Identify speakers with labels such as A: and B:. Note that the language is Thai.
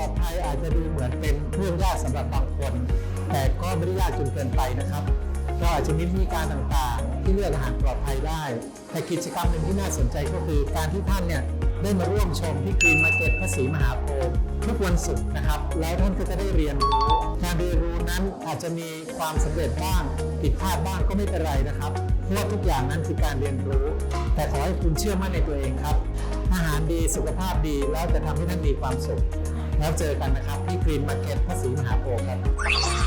A: ลอดภัยอาจจะดูเหมือนเป็นเรื่องยากสำหรับบางคน แต่ก็ไม่ได้ยากจนเกินไปนะครับ เราอาจจะมีวิธีการต่างๆ ที่เลือกอาหารปลอดภัยได้ แต่กิจกรรมหนึ่งที่น่าสนใจก็คือการที่ท่านเนี่ยได้มาร่วมชมที่กรีนมาเก็ตพระศรีมหาโพธิ์ทุกวันศุกร์นะครับ แล้วท่านก็จะได้เรียนรู้การเรียนรู้นั้นอาจจะมีความสำเร็จบ้างผิดพลาดบ้างก็ไม่เป็นไรนะครับเพราะทุกอย่างนั้นคือการเรียนรู้ แต่ขอให้คุณเชื่อมั่นในตัวเองครับ อาหารดีสุขภาพดีแล้วจะทำให้ท่านมีความสุข แล้วเจอกันนะครับที่กรีนมาร์เก็ตพระศรีมหาโพธิ์ครับ